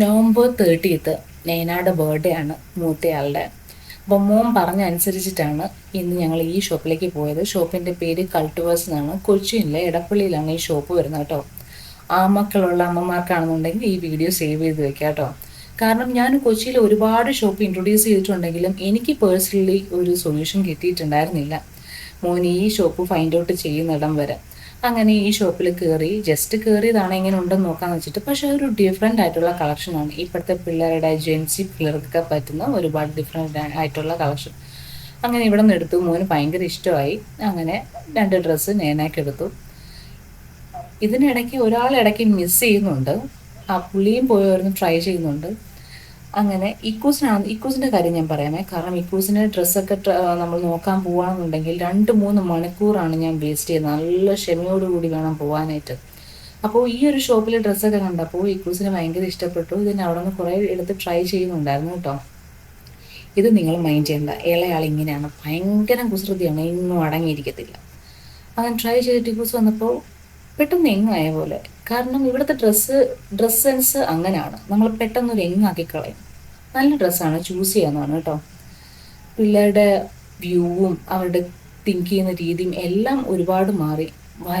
November thirtieth നൈനയുടെ birthday ആണ് മൂത്തയാളുടെ. അപ്പോൾ മോൻ പറഞ്ഞ അനുസരിച്ചിട്ടാണ് ഇന്ന് ഞങ്ങൾ ഈ ഷോപ്പിലേക്ക് പോയത്. ഷോപ്പിന്റെ പേര് കൾട്ടുവേഴ്സ് എന്നാണ്. കൊച്ചിയിലെ എടപ്പള്ളിയിലാണ് ഈ ഷോപ്പ് വരുന്നത് കേട്ടോ. ആ മക്കളുള്ള അമ്മമാർക്കാണെന്നുണ്ടെങ്കിൽ ഈ വീഡിയോ സേവ് ചെയ്ത് വെക്കാം കേട്ടോ. കാരണം ഞാൻ കൊച്ചിയിൽ ഒരുപാട് ഷോപ്പ് ഇൻട്രൊഡ്യൂസ് ചെയ്തിട്ടുണ്ടെങ്കിലും എനിക്ക് പേഴ്സണലി ഒരു സൊല്യൂഷൻ കിട്ടിയിട്ടുണ്ടായിരുന്നില്ല. മോൻ ഈ ഷോപ്പ് ഫൈൻഡ് ഔട്ട് ചെയ്യുന്നിടം വരെ. അങ്ങനെ ഈ ഷോപ്പിൽ കയറി ജസ്റ്റ് കയറിയതാണ് എങ്ങനെ ഉണ്ടെന്ന് നോക്കാന്ന് വെച്ചിട്ട് പക്ഷെ ഒരു ഡിഫറെന്റ് ആയിട്ടുള്ള കളക്ഷനാണ് ഇപ്പോഴത്തെ പിള്ളേരുടെ ജെൻസി പിള്ളേർക്കൊക്കെ പറ്റുന്ന ഒരുപാട് ഡിഫറെന്റ് ആയിട്ടുള്ള കളക്ഷൻ അങ്ങനെ ഇവിടെ നിന്ന് എടുത്തു. മോന് ഭയങ്കര ഇഷ്ടമായി. അങ്ങനെ രണ്ട് ഡ്രസ്സ് നേനാക്കി എടുത്തു. ഇതിനിടയ്ക്ക് ഒരാൾ ഇടയ്ക്ക് മിസ് ചെയ്യുന്നുണ്ട്. ആ പുള്ളിയും പോയി ട്രൈ ചെയ്യുന്നുണ്ട്. അങ്ങനെ ഇക്കൂസിനാണ് ഇക്കൂസിന്റെ കാര്യം ഞാൻ പറയാമേ. കാരണം ഇക്കൂസിന്റെ ഡ്രസ്സൊക്കെ നമ്മൾ നോക്കാൻ പോവാന്നുണ്ടെങ്കിൽ രണ്ട് മൂന്ന് മണിക്കൂറാണ് ഞാൻ വേസ്റ്റ് ചെയ്യുന്നത്. നല്ല ക്ഷമയോടുകൂടി വേണം പോകാനായിട്ട് അപ്പോൾ ഈ ഒരു ഷോപ്പിൽ ഡ്രസ്സൊക്കെ കണ്ടപ്പോൾ ഇക്കൂസിന് ഭയങ്കര ഇഷ്ടപ്പെട്ടു. ഇതിന് അവിടെ നിന്ന് കുറേ എടുത്ത് ട്രൈ ചെയ്യുന്നുണ്ടായിരുന്നു കേട്ടോ. ഇത് നിങ്ങൾ മൈൻഡ് ചെയ്യണ്ട. ഇളയാൾ ഇങ്ങനെയാണ്. ഭയങ്കര കുസൃതിയാണ്. എങ്ങും അടങ്ങിയിരിക്കത്തില്ല. അങ്ങനെ ട്രൈ ചെയ്തിട്ട് ഇക്കൂസ് വന്നപ്പോൾ പെട്ടെന്ന് എങ്ങായ പോലെ. കാരണം ഇവിടുത്തെ ഡ്രസ്സ് ഡ്രസ് സെൻസ് അങ്ങനെയാണ്. നമ്മൾ പെട്ടെന്ന് ഒരു എങ്ങാക്കി കളയും. നല്ല ഡ്രസ്സാണ് ചൂസ് ചെയ്യാവുന്നതാണ് കേട്ടോ. പിള്ളേരുടെ വ്യൂവും അവരുടെ തിങ്ക് ചെയ്യുന്ന രീതിയും എല്ലാം ഒരുപാട് മാറി.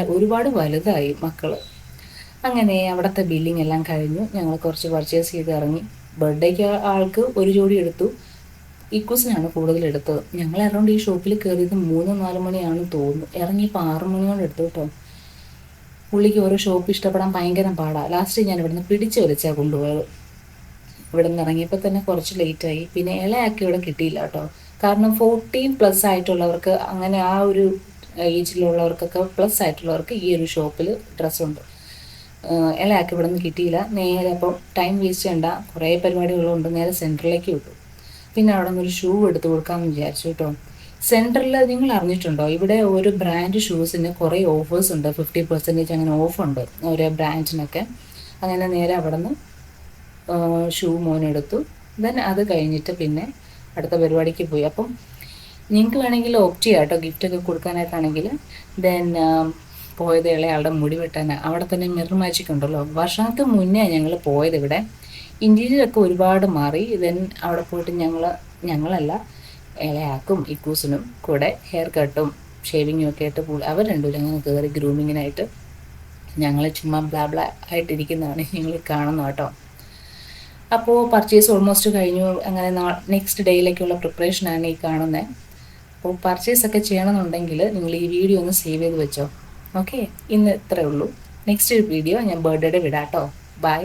ഒരുപാട് വലുതായി മക്കൾ. അങ്ങനെ അവിടുത്തെ ബില്ലിംഗ് എല്ലാം കഴിഞ്ഞു. ഞങ്ങൾ കുറച്ച് പർച്ചേസ് ചെയ്ത് ഇറങ്ങി. ബർത്ത്ഡേക്ക് ആൾക്ക് ഒരു ജോഡി എടുത്തു. ഇക്കൂസിനാണ് കൂടുതൽ എടുത്തത്. ഞങ്ങൾ അറൗണ്ട് ഈ ഷോപ്പിൽ കയറിയത് മൂന്ന് നാല് മണിയാണെന്ന് തോന്നുന്നു. ഇറങ്ങിയപ്പോൾ ആറ് മണിയോടെ എടുത്തു കേട്ടോ. പുള്ളിക്ക് ഓരോ ഷോപ്പ് ഇഷ്ടപ്പെടാൻ ഭയങ്കര പാടാണ് ലാസ്റ്റ് ഞാൻ ഇവിടുന്ന് പിടിച്ചു വലിച്ചാൽ കൊണ്ടുപോയത്. ഇവിടെ നിന്ന് ഇറങ്ങിയപ്പോൾ തന്നെ കുറച്ച് ലേറ്റായി പിന്നെ ഇളയാക്കി ഇവിടെ കിട്ടിയില്ല കേട്ടോ കാരണം ഫോർട്ടീൻ പ്ലസ് ആയിട്ടുള്ളവർക്ക് അങ്ങനെ ആ ഒരു ഏജിലുള്ളവർക്കൊക്കെ പ്ലസ് ആയിട്ടുള്ളവർക്ക് ഈ ഒരു ഷോപ്പിൽ ഡ്രസ്സുണ്ട് ഇളയാക്കി ഇവിടെ നിന്ന് കിട്ടിയില്ല. നേരെ അപ്പം ടൈം വേസ്റ്റ് ചെയ്യണ്ട. കുറേ പരിപാടികളുണ്ട്. നേരെ സെന്ററിലേക്ക് വിട്ടു. പിന്നെ അവിടെ നിന്ന് ഒരു ഷൂ എടുത്ത് കൊടുക്കാമെന്ന് വിചാരിച്ചു കേട്ടോ സെന്ററിൽ നിങ്ങൾ അറിഞ്ഞിട്ടുണ്ടോ? ഇവിടെ ഒരു ബ്രാൻഡ് ഷൂസിന് കുറേ ഓഫേഴ്സ് ഉണ്ട്. ഫിഫ്റ്റി പെർസെന്റേജ് അങ്ങനെ ഓഫുണ്ട് ഓരോ ബ്രാൻഡിനൊക്കെ അങ്ങനെ നേരെ അവിടെ നിന്ന് ഷൂ മോനെടുത്തു ദെൻ അത് കഴിഞ്ഞിട്ട് പിന്നെ അടുത്ത പരിപാടിക്ക് പോയി. അപ്പം നിങ്ങൾക്ക് വേണമെങ്കിൽ ഓപ്റ്റ് ചെയ്യാം കേട്ടോ ഗിഫ്റ്റൊക്കെ കൊടുക്കാനായിട്ടാണെങ്കിൽ ദെൻ പോയത് ഇളയാളുടെ മുടി വെട്ടാൻ അവിടെ തന്നെ മിറർ മാജിക് ഉണ്ടല്ലോ. വർഷങ്ങൾക്ക് മുന്നേ ഞങ്ങൾ പോയത് ഇവിടെ. ഇന്റീരിയറൊക്കെ ഒരുപാട് മാറി. ദെൻ അവിടെ പോയിട്ട് ഞങ്ങൾ ഞങ്ങളല്ല ഇളയാക്കും ഇക്കൂസിനും കൂടെ ഹെയർ കട്ടും ഷേവിങ്ങും ഒക്കെ ആയിട്ട് പോയി. അവർ രണ്ടുപേരും അങ്ങനെ കയറി ഗ്രൂമിങ്ങിനായിട്ട് ഞങ്ങൾ ചുമ്മാ ബ്ലാ ബ്ലാ ആയിട്ടിരിക്കുന്നതാണ് നിങ്ങൾ കാണുന്നു കേട്ടോ. അപ്പോൾ പർച്ചേസ് ഓൾമോസ്റ്റ് കഴിഞ്ഞു. അങ്ങനെ നെക്സ്റ്റ് ഡേയിലേക്കുള്ള പ്രിപ്പറേഷനാണ് ഈ കാണുന്നത് അപ്പോൾ പർച്ചേസ് ഒക്കെ ചെയ്യണമെന്നുണ്ടെങ്കിൽ നിങ്ങൾ ഈ വീഡിയോ ഒന്ന് സേവ് ചെയ്ത് വെച്ചോ. ഓക്കെ ഇന്ന് ഇത്രയേ ഉള്ളൂ. നെക്സ്റ്റ് വീഡിയോ ഞാൻ ബർത്ത്ഡേയുടെ വിടാം കേട്ടോ ബൈ